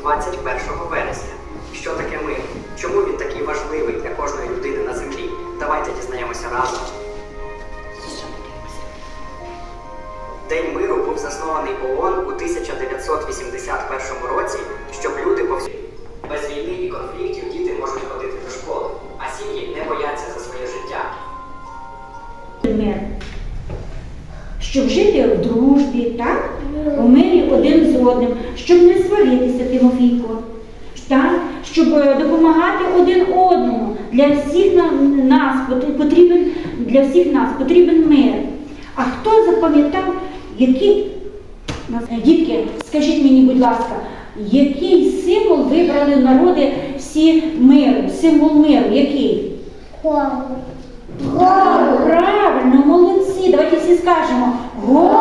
21 вересня. Що таке мир? Чому він такий важливий для кожної людини на землі? Давайте дізнаємося разом. День миру був заснований ООН у 1981 Щоб жити в дружбі, так? У мирі один з одним, щоб не сваритися, Тимофійко. Так? Щоб е, допомагати один одному. Для всіх нас потрібен, для всіх нас потрібен мир. А хто запам'ятав, який Е, Дітки, скажіть мені, будь ласка, який символ вибрали народи всі миру? Символ миру, який? Голову. Гору, правильно, молодці. Давайте всі скажемо. Гору.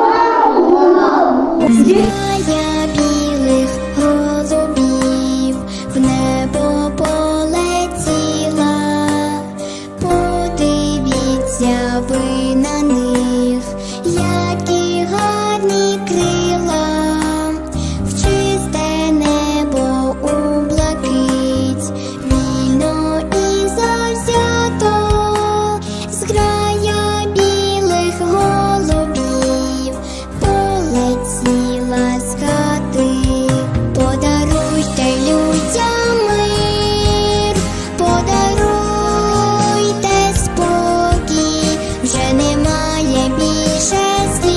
Немає більше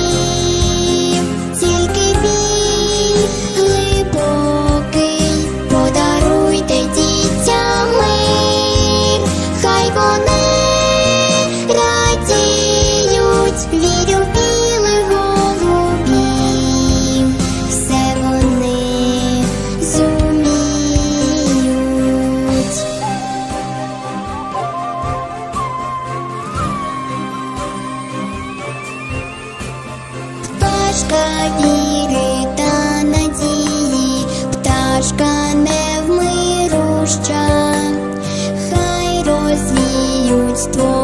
Пташка надії, пташка невмируща, хай розвіють твої.